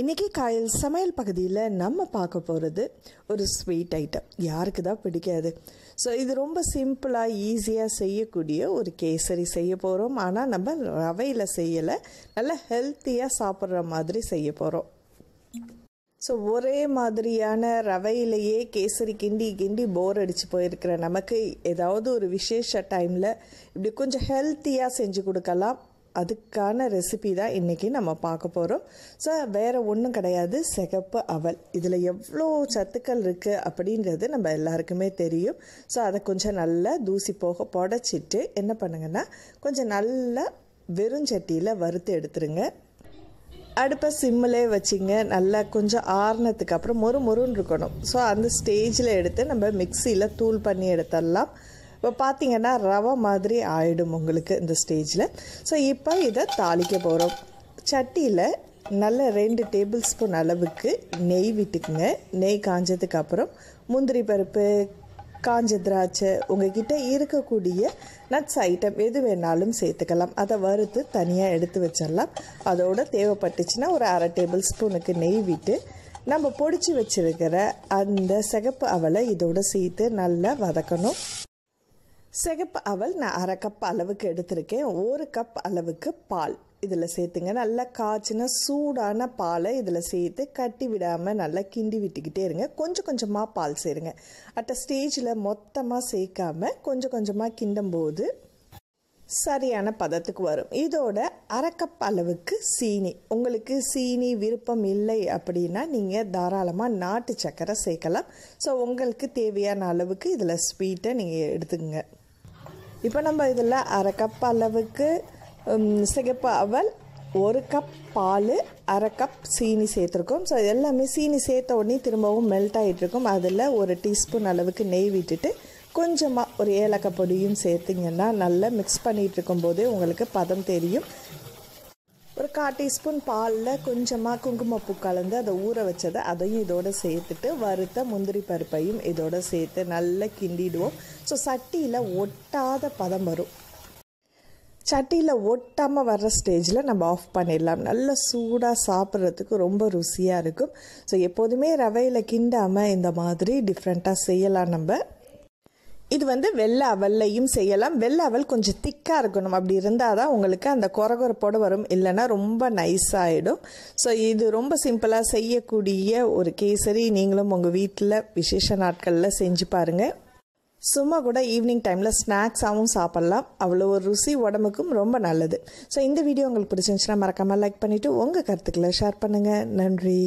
இன்றைக்கி காயல் சமையல் பகுதியில் நம்ம பார்க்க போகிறது ஒரு ஸ்வீட் ஐட்டம் யாருக்கு தான் பிடிக்காது? ஸோ இது ரொம்ப சிம்பிளாக ஈஸியாக செய்யக்கூடிய ஒரு கேசரி செய்ய போகிறோம் ஆனால் நம்ம ரவையில் செய்யலை. நல்லா ஹெல்த்தியாக சாப்பிட்ற மாதிரி செய்ய போகிறோம் ஸோ ஒரே மாதிரியான ரவையிலேயே கேசரி கிண்டி கிண்டி போர் அடித்து போயிருக்கிற நமக்கு ஏதாவது ஒரு விசேஷ டைமில் இப்படி கொஞ்சம் ஹெல்த்தியாக செஞ்சு கொடுக்கலாம். அதுக்கான ரெசிபி தான் இன்றைக்கி நம்ம பார்க்க போகிறோம் ஸோ வேறு ஒன்றும் கிடையாது. சிகப்பு அவல். இதில் எவ்வளோ சத்துக்கள் இருக்குது அப்படின்றது நம்ம எல்லாருக்குமே தெரியும். ஸோ அதை கொஞ்சம் நல்லா தூசி போக புடச்சிட்டு என்ன பண்ணுங்கன்னா கொஞ்சம் நல்லா வெறுஞ்சட்டியில் வறுத்து எடுத்துருங்க. அடுப்பை சிம்மிலே வச்சிங்க. நல்லா கொஞ்சம் ஆறுனதுக்கு அப்புறம் மொறு மொறுன்னு இருக்கணும். ஸோ அந்த ஸ்டேஜில் எடுத்து நம்ம மிக்சியில் தூள் பண்ணி எடுத்துடலாம். இப்போ பார்த்தீங்கன்னா ரவை மாதிரி ஆயிடும் உங்களுக்கு இந்த ஸ்டேஜில் ஸோ இப்போ இதை தாளிக்க போகிறோம் சட்டியில் நல்ல ரெண்டு டேபிள் ஸ்பூன் அளவுக்கு நெய் விட்டுக்குங்க. நெய் காஞ்சதுக்கு அப்புறம் முந்திரி பருப்பு காஞ்ச திராட்சை உங்ககிட்ட இருக்கக்கூடிய நட்ஸ் ஐட்டம் எது வேணாலும் சேர்த்துக்கலாம். அதை வறுத்து தனியாக எடுத்து வச்சிடலாம். அதோட தேவைப்பட்டுச்சுன்னா ஒரு அரை டேபிள் ஸ்பூனுக்கு நெய் விட்டு நம்ம பொடிச்சு வச்சிருக்கிற அந்த சிகப்பு அவலை இதோட சேர்த்து நல்லா வதக்கணும். சிகப்பு அவல் நான் அரை கப் அளவுக்கு எடுத்திருக்கேன். ஒரு கப் அளவுக்கு பால். இதில் சேர்த்துங்க. நல்லா காய்ச்சின சூடான பாலை இதில் சேர்த்து கட்டி விடாமல் நல்லா கிண்டி விட்டுக்கிட்டே இருங்க. கொஞ்சம் கொஞ்சமாக பால் சேருங்க. அட்ட ஸ்டேஜில் மொத்தமாக சேர்க்காம கொஞ்சம் கொஞ்சமாக கிண்டும் போது சரியான பதத்துக்கு வரும். இதோட அரை கப் அளவுக்கு சீனி. உங்களுக்கு சீனி விருப்பம் இல்லை அப்படின்னா நீங்கள் தாராளமாக நாட்டு சக்கரை சேர்க்கலாம். ஸோ உங்களுக்கு தேவையான அளவுக்கு இதில் ஸ்வீட்டை நீங்கள் எடுத்துக்கங்க. இப்போ நம்ம இதில் அரை கப் அளவுக்கு சிகப்பு அவல் ஒரு கப் பால் அரை கப் சீனி சேர்த்துருக்கோம். ஸோ எல்லாமே சீனி சேர்த்த உடனே திரும்பவும் மெல்ட் ஆகிட்டுருக்கும் அதில் ஒரு டீஸ்பூன் அளவுக்கு நெய் விட்டுட்டு கொஞ்சமாக ஒரு ஏலக்காய் பொடியும் சேர்த்திங்கன்னா நல்லா மிக்ஸ் பண்ணிகிட்டு இருக்கும்போதே உங்களுக்கு பதம் தெரியும். ஒரு கால் டீஸ்பூன் பாலில் கொஞ்சமாக குங்குமப்பூ கலந்து அதை ஊற வச்சதை அதையும் இதோடு சேர்த்துட்டு வறுத்த முந்திரி பருப்பையும் இதோட சேர்த்து நல்லா கிண்டிடுவோம். ஸோ சட்டியில் ஒட்டாத பதம் வரும். சட்டியில் ஒட்டாமல் வர்ற ஸ்டேஜில் நம்ம ஆஃப் பண்ணிடலாம். நல்லா சூடாக சாப்பிட்றதுக்கு ரொம்ப ருசியாக இருக்கும். ஸோ எப்போதுமே ரவையில் கிண்டாமல் இந்த மாதிரி டிஃப்ரெண்ட்டாக செய்யலாம் நம்ம. இது வந்து வெள்ளை அவல்லையும் செய்யலாம். வெள்ளை அவல் கொஞ்சம் திக்காக இருக்கணும். அப்படி இருந்தால் தான் உங்களுக்கு அந்த குறகுறப்போடு வரும். இல்லைன்னா ரொம்ப நைஸாகிடும் ஸோ இது ரொம்ப சிம்பிளாக செய்யக்கூடிய ஒரு கேசரி நீங்களும் உங்கள் வீட்டில் விசேஷ நாட்களில் செஞ்சு பாருங்கள் சும்மா கூட ஈவினிங் டைமில் ஸ்நாக்ஸாகவும் சாப்பிட்லாம். அவ்வளோ ஒரு ருசி உடம்புக்கும் ரொம்ப நல்லது. ஸோ இந்த வீடியோ உங்களுக்கு பிடிச்சிருந்துச்சுன்னா மறக்காமல் லைக் பண்ணிவிட்டு உங்கள் கருத்துக்களை ஷேர் பண்ணுங்கள் நன்றி.